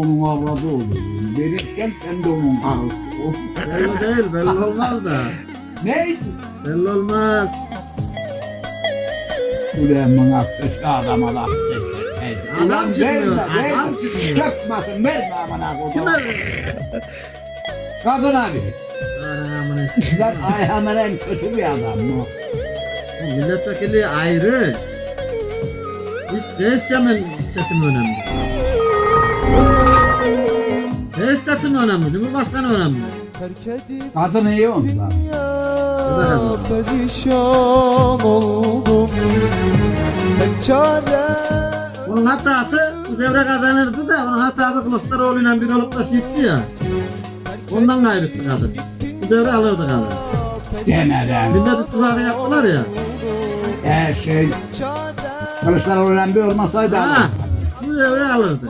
onun avradı olur. Verirken sen de onun ol. Belli değil belli olmaz da. Ne? Belli olmaz. Ulan affet adama laf Adam Ulan çıkmıyor, verme, adam çıkmıyor. Çıkmasın, verme amına. Kime? Kadın abi. Sen Ayhan'ın en kötü bir adam mı? Milletvekili ayrı. Hiç reissemin sesim önemli. Sesim önemli, Cumhurbaşkanı önemli. Kadın iyi da kazandı. perişan oldum Onun hatası bu devre kazanırdı da onun hatası Kılıçdaroğlu'yla bir olup da gitti ya. Ondan kaybetti kadın. Bu devre alırdı kadın. Demeden. Millet ittifakı yaptılar ya. Her şey çare Kılıçdaroğlu'nun bir olmasaydı Ha, alırdı. bu devre alırdı.